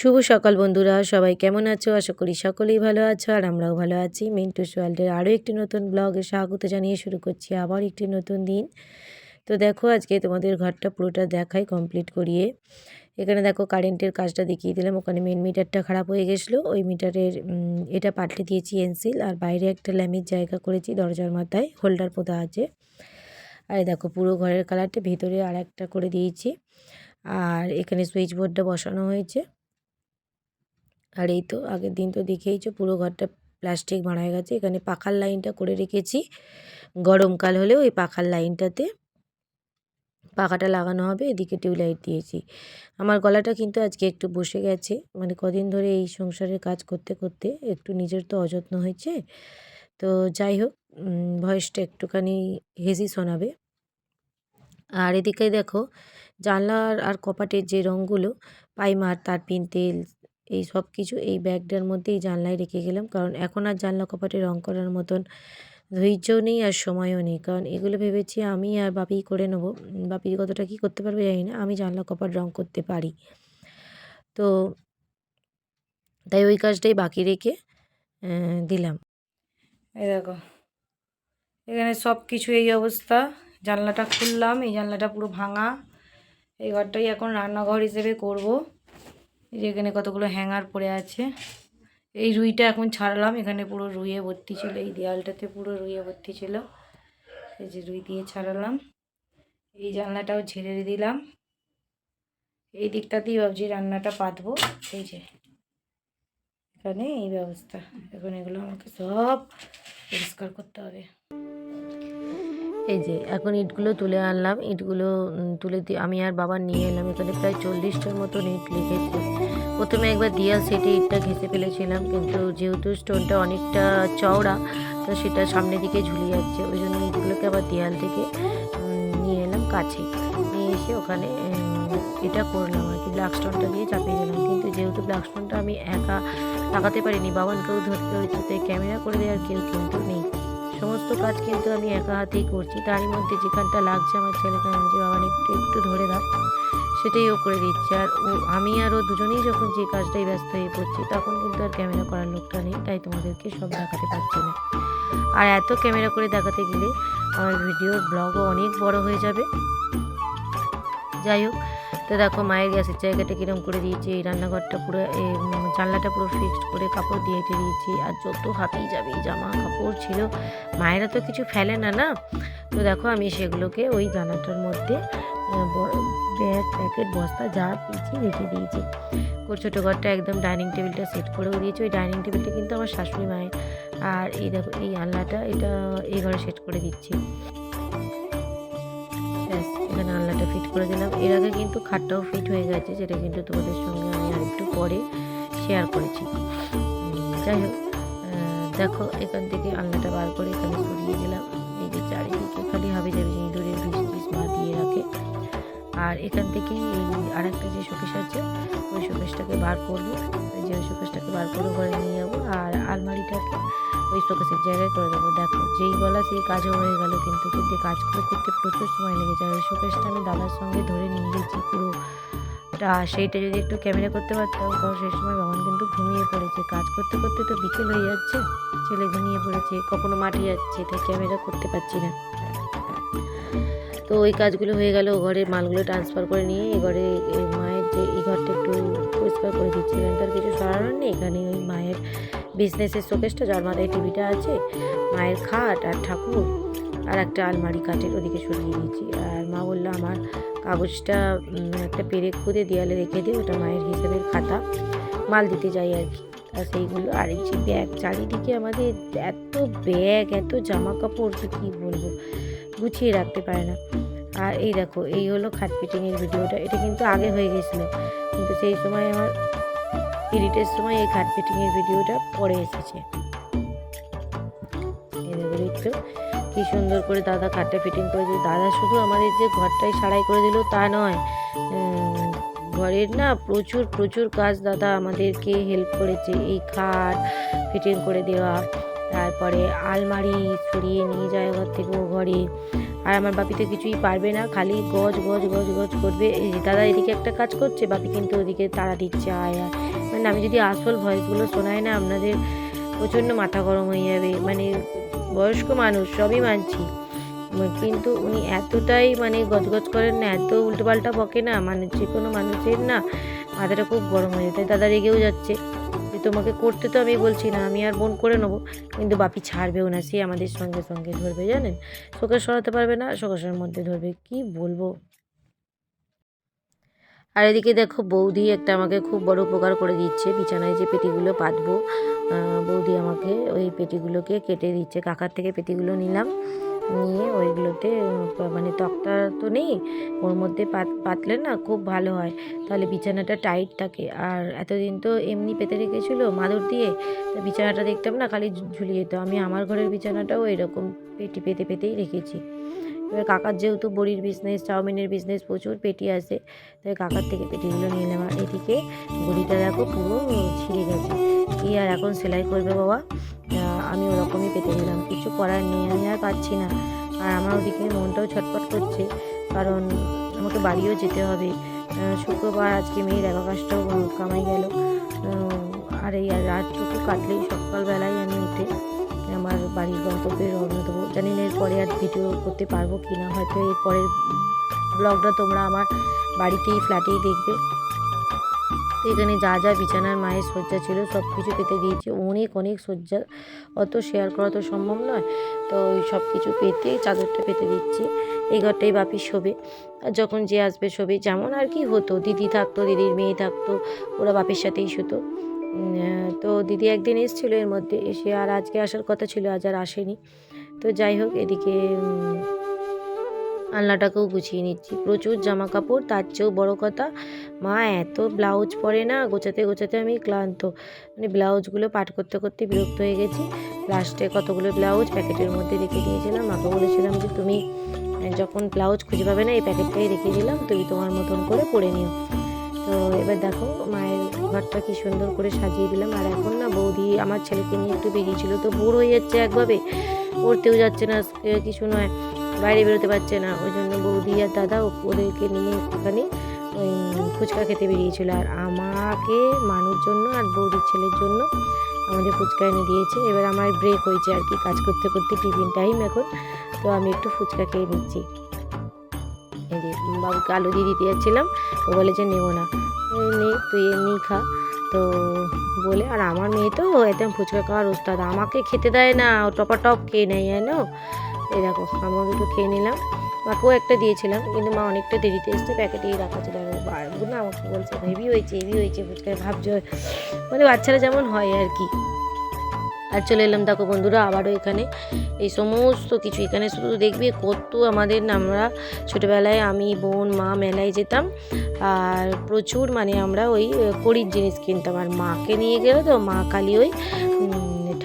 শুভ সকাল বন্ধুরা, সবাই কেমন আছো? আশা করি সকলেই ভালো আছো আর আমরাও ভালো আছি। মিন্টুস ওয়ার্ল্ডের আরও একটি নতুন ব্লগে স্বাগত জানিয়ে শুরু করছি আবার একটি নতুন দিন। তো দেখো, আজকে তোমাদের ঘরটা পুরোটা দেখাই কমপ্লিট করিয়ে। এখানে দেখো কারেন্টের কাজটা দেখিয়ে দিলাম। ওখানে মেন মিটারটা খারাপ হয়ে গেছিল। ওই মিটারের এটা পাল্টে দিয়েছি এনসিল আর বাইরে একটা ল্যামের জায়গা করেছি দরজার মাথায় হোল্ডার পোতা আছে। আর দেখো, পুরো ঘরের কালারটা ভিতরে আর একটা করে দিয়েছি। আর এখানে সুইচ বোর্ডটা বসানো হয়েছে। আর এই তো আগের দিন তো দেখেইছো পুরো ঘরটা প্লাস্টিক মারা গেছে। এখানে পাখার লাইনটা করে রেখেছি। গরমকাল হলে ওই পাখার লাইনটাতে পাখাটা লাগানো হবে। এদিকে টিউবলাইট দিয়েছি। আমার গলাটা কিন্তু আজকে একটু বসে গেছে। মানে কদিন ধরে এই সংসারের কাজ করতে করতে একটু নিজের তো অযত্ন হয়েছে। তো যাই হোক ভয়েসটা একটুখানি হেজি শোনাবে। আর এদিকে দেখো, জানলার আর কপাটের যে রঙগুলো, পাইমার, তারপিন, তেল এই সব কিছু এই ব্যাগটার মধ্যেই জানলায় রেখে গেলাম। কারণ এখন আর জানলা কপাটে রং করার মতন ধৈর্যও নেই আর সময়ও নেই। কারণ এগুলো ভেবেছি আমি আর বাপি করে নেব। বাপি কতটা কী করতে পারবে জানি না। আমি জানলা কপাট রং করতে পারি। তো তাই ওই কাজটাই বাকি রেখে দিলাম। এই দেখো, এখানে সব কিছু এই অবস্থা। জানলাটা খুললাম, এই জানলাটা পুরো ভাঙা। এই ঘরটাই এখন রান্নাঘর হিসেবে করব। এই যে এখানে কতগুলো হ্যাঙ্গার পড়ে আছে। এই রুইটা এখন ছাড়লাম, এখানে পুরো রুইয়ে ভর্তি ছিল, এই দেয়ালটাতে পুরো রুইয়ে ভর্তি ছিল। এই যে রুই দিয়ে ছাড়ালাম। এই জানলাটাও ঝেড়ে দিলাম। এই দিকটাতেই ভাবছি রান্নাটা পাতবো। এই যে, এখানে এই ব্যবস্থা। এখন এগুলো আমাকে সব পরিষ্কার করতে হবে। এই যে, এখন ইটগুলো তুলে আনলাম। ইটগুলো তুলে দিয়ে আমি আর বাবা নিয়ে এলাম। এখানে প্রায় চল্লিশটার মতন ইট লিখেছি। প্রথমে একবার দিয়া সেটে ইটটা ঘেসে ফেলেছিলাম, কিন্তু যেহেতু স্টোনটা অনেকটা চওড়া, তো সেটা সামনের দিকে ঝুলে যাচ্ছে। ওই জন্য ইটগুলোকে আবার দেয়াল থেকে নিয়ে এলাম কাছে। নিয়ে এসে ওখানে এটা করলাম আর কি। ব্ল্যাক স্টোনটা দিয়ে চাপিয়ে দিলাম। কিন্তু যেহেতু ব্ল্যাক স্টোনটা আমি একা লাগাতে পারিনি, বাবানকেও ধরতে হয়েছে, তাই ক্যামেরা করে দেওয়ার কেউ কিন্তু নেই। সমস্ত কাজ কিন্তু আমি একা হাতেই করছি। তারই মধ্যে যেখানটা লাগছে আমার ছেলেকে আমি যে বাবা একটু একটু ধরে দাও, সেটাই ও করে দিচ্ছে। আর ও, আমি আর ও দুজনেই যখন যে কাজটাই ব্যস্ত হয়ে পড়ছি, তখন কিন্তু আর ক্যামেরা করার লোকটা নেই, তাই তোমাদেরকে সব দেখাতে পারছি না। আর এত ক্যামেরা করে দেখাতে গেলে আমার ভিডিওর ব্লগও অনেক বড় হয়ে যাবে। যাই হোক তো দেখো মায়ের গ্যাসের জায়গাটা কীরকম করে দিয়েছি, এই রান্নাঘরটা পুরো জানলাটা পুরো ফিক্সড করে কাপড় দিয়ে এঁটে দিয়েছি আর যত হাতেই যাবে জামা কাপড় ছিল, মায়েরা তো কিছু ফেলে না না? তো দেখো আমি সেগুলোকে ওই জানাটার মধ্যে ব্যাগ, প্যাকেট, বস্তা যা পেয়েছি রেখে দিয়েছি। ছোটো ঘরটা একদম ডাইনিং টেবিলটা সেট করেও দিয়েছি, ওই ডাইনিং টেবিলটা কিন্তু আমার শাশুড়ি মায়ের। আর এই দেখো, এই আলনাটা, এটা এই ঘরে সেট করে দিচ্ছি। করে দিলাম। এর আগে কিন্তু খাটটাও ফিট হয়ে গেছে, যেটা কিন্তু তোমাদের সঙ্গে আমি আরেকটু পরে শেয়ার করেছি। যাই হোক দেখো, এখান থেকে আলনাটা বার করে এখানে সরিয়ে দিলাম। এই যে চারিদিকে খালি হবে যাবে যে ইঁদুরের বিষ টিস মা দিয়ে রাখে। আর এখান থেকে এই আর একটা যে শোকেশ আছে, ওই শোকেশটাকে বার করব। যে শোকেশটাকে বার করে ঘরে নিয়ে যাব। আর আলমারিটাকে ওই শোকেসের জায়গায় করে দেবো। দেখো, যেই বলা সেই কাজও হয়ে গেল কিন্তু। কিন্তু কাজগুলো করতে প্রচুর সময় লেগে যায় ওই শোকেসটা আমি দাদার সঙ্গে ধরে নিয়ে গেছি পুরো। সেইটা যদি একটু ক্যামেরা করতে পারতাম, কারণ সেই সময় বাবান কিন্তু ঘুমিয়ে পড়েছে। কাজ করতে করতে তো বিকেল হয়ে যাচ্ছে। ছেলে ঘুমিয়ে পড়েছে, কখনো মাঠে যাচ্ছে, তাই ক্যামেরা করতে পারছি না। তো ওই কাজগুলো হয়ে গেল। ঘরে মালগুলো ট্রান্সফার করে নিয়ে, এ ঘরে মায়ের যে, এই ঘরটা একটু পরিষ্কার করে দিচ্ছি। তার কিছু সরানোর নেই। এখানে ওই মায়ের বিজনেসের শোকেসটা যার মাথায় টিভিটা আছে, মায়ের খাট আর ঠাকুর আর একটা আলমারি কাঠের ওদিকে সরিয়ে দিয়েছি আর মা বলল, আমার কাগজটা একটা পেরেক খুঁড়ে দেওয়ালে রেখে দিই ওটা মায়ের হিসেবের খাতা। মাল দিতে যাই আর কি। আর সেইগুলো, আর এই যে ব্যাগ চারিদিকে আমাদের এত ব্যাগ এত জামা কাপড় কী বলব? গুছিয়ে রাখতে পারে না। আর এই দেখো, এই হলো খাট ফিটিংয়ের ভিডিওটা। এটা কিন্তু আগে হয়ে গেছিল। কিন্তু সেই সময় আমার এডিটের সময় এই খাট ফিটিংয়ের ভিডিওটা পরে এসেছে। একটু কী সুন্দর করে দাদা খাটটা ফিটিং করে দিল। দাদা শুধু আমাদের যে ঘরটাই সারাই করে দিল, তা নয় ঘরের না প্রচুর প্রচুর কাজ দাদা আমাদেরকে হেল্প করেছে। এই খাট ফিটিং করে দেওয়া, তারপরে আলমারি সরিয়ে নিয়ে যায় ঘর থেকে ও ঘরে। আর আমার বাপি তো কিছুই পারবে না, খালি গজ গজ গজ গজ করবে। দাদা এদিকে একটা কাজ করছে, বাপি কিন্তু ওদিকে তাড়া দিচ্ছে, আয় আয়। মানে আমি যদি আসল ভয়েসগুলো শোনাই না, আপনাদের প্রচণ্ড মাথা গরম হয়ে যাবে। মানে বয়স্ক মানুষ, সবই মানছি। কিন্তু উনি এতটাই মানে গজগজ করেন না, এত উল্টোপাল্টা বকে না মানে যে কোনো মানুষের না মাথাটা খুব গরম হয়ে যায়। তাই দাদা রেগেও যাচ্ছে। তোমাকে করতে তো আমি বলছি না, আমি আর বোন করে নেব। কিন্তু বাপি ছাড়বেও না, সে আমাদের সঙ্গে সঙ্গে ধরবে, জানেন? শোকের সরাতে পারবে না শোকেশের মধ্যে ধরবে, কি বলব? আর এদিকে দেখো, বৌদি একটা আমাকে খুব বড় উপকার করে দিচ্ছে, বিছানায় যে পেটিগুলো পাতবো বৌদি আমাকে ওই পেটিগুলোকে কেটে দিচ্ছে, কাকার থেকে পেটিগুলো নিলাম। নিয়ে ওইগুলোতে মানে তক্তা তো নেই, ওর মধ্যে পাত, পাতলে না খুব ভালো হয়। তাহলে বিছানাটা টাইট থাকে। আর এতদিন তো এমনি পেতে রেখেছিলো মাদুর দিয়ে, তা বিছানাটা দেখতাম না, খালি ঝুলিয়ে যেত। আমি আমার ঘরের বিছানাটাও এরকম পেটি, পেতে, পেতেই রেখেছি। এবার কাকার যেহেতু বড়ির বিজনেস চাউমিনের বিজনেস প্রচুর পেটি আছে, তাই কাকার থেকে পেটিগুলো নিয়ে নেওয়া। এদিকে বড়িটা দেখো পুরো ছিঁড়ে গেছে। কি আর এখন সেলাই করবে বাবা? আমি ওরকমই পেতে দিলাম কিছু করার নেই, আমি আর পাচ্ছি না। আর আমার ওদিকে মনটাও ছটফট করছে, কারণ আমাকে বাড়িও যেতে হবে। শুক্রবার আজকে মেয়ের অ্যাবাকাশটাও কামাই গেল। আর এই রাতটুকু কাটলেই সকালবেলায় আমি উঠে আমার বাড়ির গন্তব্যে রওনা দেবো। জানি না এরপরে আর ভিডিও করতে পারব কি না, হয়তো এর পরের ব্লগটা তোমরা আমার বাড়িতেই, ফ্ল্যাটেই দেখবে। তো এখানে যা যা বিছানার মায়ের শয্যা ছিল সব কিছু পেতে দিয়েছি। অনেক অনেক শয্যা। অত শেয়ার করা তো সম্ভব নয়। তো ওই সব কিছু পেতে, চাদরটা পেতে দিচ্ছি। এই ঘরটাই বাপি শোবে। আর যখন যে আসবে শোবে, যেমন আর কি হতো। দিদি থাকতো, দিদির মেয়ে থাকতো, ওরা বাপের সাথেই শুতো। তো দিদি একদিন এসেছিল এর মধ্যে। এসে আর আজকে আসার কথা ছিল, আজ আর আসেনি। তো যাই হোক, এদিকে আলনাটাকেও গুছিয়ে নিচ্ছি। প্রচুর জামা কাপড় তার চেয়েও বড় কথা, মা এত ব্লাউজ পরে না, গোছাতে গোছাতে আমি ক্লান্ত। মানে ব্লাউজগুলো পাট করতে করতে বিরক্ত হয়ে গেছি। লাস্টে কতগুলো ব্লাউজ প্যাকেটের মধ্যে রেখে দিয়েছিলাম। মাকে বলেছিলাম যে, তুমি যখন ব্লাউজ খুঁজে পাবে না, এই প্যাকেটটাই রেখে দিলাম, তুমি তোমার মতন করে পরে নিও। তো এবার দেখো, মায়ের ঘরটা কি সুন্দর করে সাজিয়ে দিলাম। আর এখন না বৌদি, আমার ছেলেকে নিয়ে একটু বেরিয়েছিল, তো বোর হয়ে যাচ্ছে একভাবে। পড়তেও যাচ্ছে না কিছু নয়। বাইরে বেরোতে পারছে না। ওই জন্য বৌদি আর দাদা ওদেরকে নিয়ে একটুখানি, ওই ফুচকা খেতে বেরিয়েছিল। আর আমাকে, মানুর জন্য আর বৌদির ছেলের জন্য আমাদের ফুচকা এনে দিয়েছে। এবার আমার ব্রেক হয়েছে আর কি, কাজ করতে করতে টিফিন টাইম এখন। তো আমি একটু ফুচকা খেয়ে নিচ্ছি। এই যে বাবুকে আলু দিয়ে দিতে যাচ্ছিলাম, ও বলে যে নেব না। নে, তুই এমনি খা। তো বলে, আর আমার মেয়ে তো একদম ফুচকা খাওয়ার ওস্তাদ, আমাকে খেতে দেয় না। ও টপা টপ খেয়ে নেয়, জানো? এই দেখো আমিও দুটো খেয়ে নিলাম। মাকেও একটা দিয়েছিলাম, কিন্তু মা অনেকটা দেরিতে এসছে প্যাকেটেই রাখা ছিল। বারবার না, আমাকে বলছে, হেভি হয়েছে হেভি হয়েছে, ফুচকায় ভাবছ মানে বাচ্চারা যেমন হয় আর কি। আর চলে এলাম, দেখো বন্ধুরা, আবারও এখানে। এই সমস্ত কিছু এখানে শুধু দেখবি কত আমাদের আমরা ছোটোবেলায় আমি, বোন, মা মেলায় যেতাম। আর প্রচুর মানে আমরা ওই কড়ির জিনিস কিনতাম। আর মাকে নিয়ে গেলে তো মা কালী ওই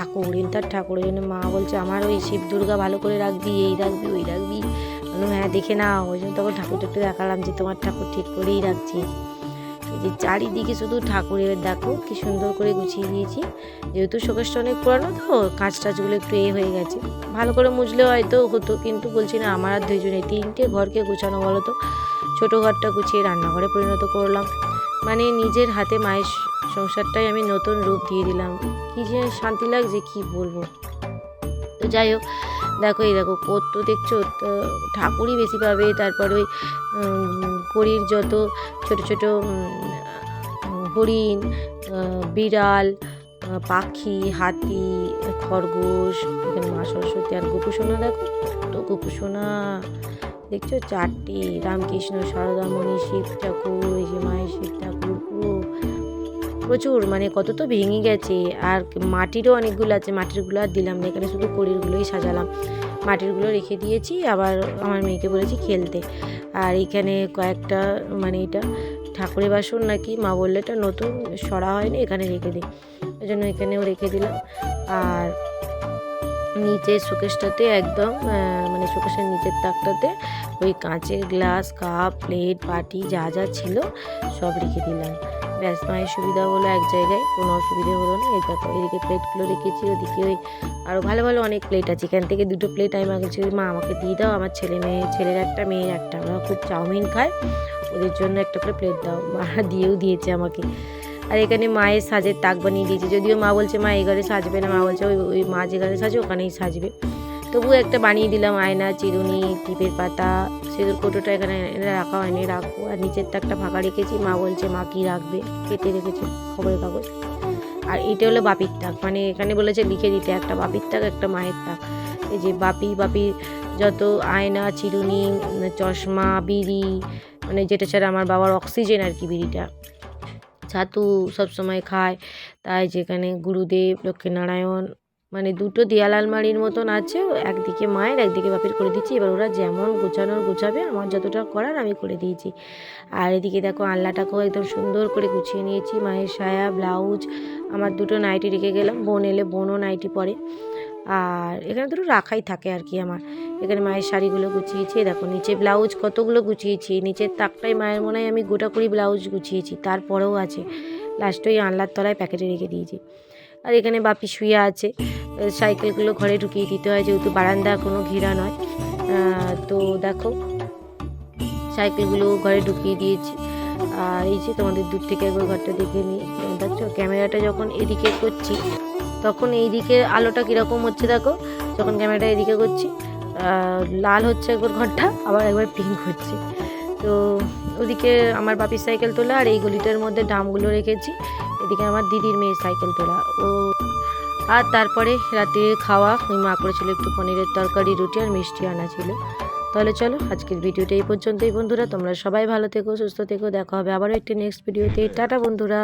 ঠাকুর ইন্টার ঠাকুর ওই জন্য মা বলছে আমার ওই শিব দুর্গা ভালো করে রাখবি, এই রাখবি, ওই রাখবি। হ্যাঁ দেখে না ওই জন্য তখন ঠাকুরটা একটু দেখালাম যে, তোমার ঠাকুর ঠিক করেই রাখছি। এই যে চারিদিকে শুধু ঠাকুরের, দেখো কি সুন্দর করে গুছিয়ে দিয়েছি। যেহেতু শোকেশটা অনেক পুরানো তো কাঁচ টাচগুলো একটু এ হয়ে গেছে। ভালো করে মুছলে হয়তো হতো, কিন্তু বলছি না, আমার আর নেই তিনটে ঘরকে গুছানো বলো তো। ছোটো ঘরটা গুছিয়ে রান্নাঘরে পরিণত করলাম। মানে নিজের হাতে মায়ের সংসারটাই আমি নতুন রূপ দিয়ে দিলাম। কী যে শান্তি লাগছে, কি বলব? তো যাই হোক, দেখো এই দেখো, কত দেখছ? তো ঠাকুরই বেশি পাবে, তারপর ওই কড়ির যত ছোট ছোট হরিণ বিড়াল পাখি, হাতি, খরগোশ, এখানে মা সরস্বতী আর গোপুসোনা দেখো তো গোপুসোনা। দেখছ? চারটি, রামকৃষ্ণ, সারদামণি, শিব ঠাকুর, এই যে মায়ের শিব ঠাকুর, পুরো প্রচুর মানে কত তো ভেঙে গেছে। আর মাটিরও অনেকগুলো আছে, মাটিরগুলো আর দিলাম না, এখানে শুধু কড়িরগুলোই সাজালাম। মাটিরগুলো রেখে দিয়েছি, আবার আমার মেয়েকে বলেছি খেলতে। আর এখানে কয়েকটা মানে এটা ঠাকুরের বাসন নাকি, মা বললে এটা নতুন, সরা হয়নি, এখানে রেখে দিই ওই জন্য এখানেও রেখে দিলাম। আর নিচে শোকেসটাতে একদম মানে শোকেসের নিচের তাকটাতে ওই কাঁচের গ্লাস, কাপ, প্লেট, বাটি যা যা ছিল সব রেখে দিলাম। ব্যাস, মায়ের সুবিধা হলো এক জায়গায়, কোনো অসুবিধা হলো না। এই দেখো, এদিকে প্লেটগুলো রেখেছি, ওদিকে ওই আরও ভালো ভালো অনেক প্লেট আছে। এখান থেকে দুটো প্লেট আমি মাকে মা আমাকে দিয়ে দাও, আমার ছেলে মেয়ে, ছেলের একটা, মেয়ের একটা। আমরা খুব চাউমিন খায়, ওদের জন্য একটা করে প্লেট দাও। মা দিয়েও দিয়েছে আমাকে। আর এখানে মায়ের সাজের তাক বানিয়ে দিয়েছে। যদিও মা বলছে, মা এই ঘরে সাজবে না। মা বলছে, ওই ওই মা যে ঘরে সাজে, ওখানেই সাজবে। তবুও একটা বানিয়ে দিলাম, আয়না, চিরুনি, টিপের পাতা সিঁদুর কোটোটা এখানে রাখা হয়নি, রাখব। আর নিচের একটা ফাঁকা রেখেছি, মা বলছে, মা কী রাখবে? কেটে রেখেছে খবরের কাগজ। আর এটা হলো বাপির তাক মানে এখানে বলেছে লিখে দিতে, একটা বাপির তাক একটা মায়ের তাক এই যে বাপি, বাপির যত আয়না, চিরুনি, চশমা, বিড়ি মানে যেটা ছাড়া আমার বাবার অক্সিজেন আর কি বিড়িটা। ছাতু সবসময় খায়। তাই যেখানে গুরুদেব, লক্ষ্মীনারায়ণ মানে দুটো দেয়াল আলমারির মতন আছে, একদিকে মায়ের, একদিকে বাপের করে দিচ্ছি। এবার ওরা যেমন গোছানোর গোছাবে, আমার যতটা করার আমি করে দিয়েছি। আর এদিকে দেখো আলনাটাকেও একদম সুন্দর করে গুছিয়ে নিয়েছি, মায়ের সায়া, ব্লাউজ, আমার দুটো নাইটি রেখে গেলাম, বোন এলে বোনও নাইটি পরে। আর এখানে দুটো রাখাই থাকে আর কি আমার। এখানে মায়ের শাড়িগুলো গুছিয়েছি, দেখো নিচে ব্লাউজ কতগুলো গুছিয়েছি, নিচের তাকটাই মায়ের মনে হয় আমি গোটা কুড়ি ব্লাউজ গুছিয়েছি, তারপরেও আছে। লাস্টে ওই আনলার তলায় প্যাকেটে রেখে দিয়েছি। আর এখানে বাপি শুয়ে আছে। সাইকেলগুলো ঘরে ঢুকিয়ে দিতে হয়, যেহেতু বারান্দা কোনো ঘেরা নয়। তো দেখো, সাইকেলগুলো ঘরে ঢুকিয়ে দিয়েছি। আর এই যে তোমাদের দূর থেকে একবার ঘরটা দেখে নিই। দেখছ, ক্যামেরাটা যখন এদিকে করছি, তখন এই দিকে আলোটা কীরকম হচ্ছে দেখো। যখন ক্যামেরাটা এদিকে করছি লাল হচ্ছে একবার ঘরটা, আবার একবার পিঙ্ক হচ্ছে। তো ওদিকে আমার বাপির সাইকেল তোলা আর এই গলিটার মধ্যে ডামগুলো রেখেছি। এদিকে আমার দিদির মেয়ের সাইকেল তোলা। ও আর তারপরে রাতে খাওয়া, ওই মা করেছিল একটু পনিরের তরকারি, রুটি আর মিষ্টি আনা ছিল। তাহলে চলো, আজকের ভিডিওটা এই পর্যন্তই বন্ধুরা। তোমরা সবাই ভালো থেকো, সুস্থ থেকো। দেখা হবে আবারও একটি নেক্সট ভিডিওতে টাটা বন্ধুরা।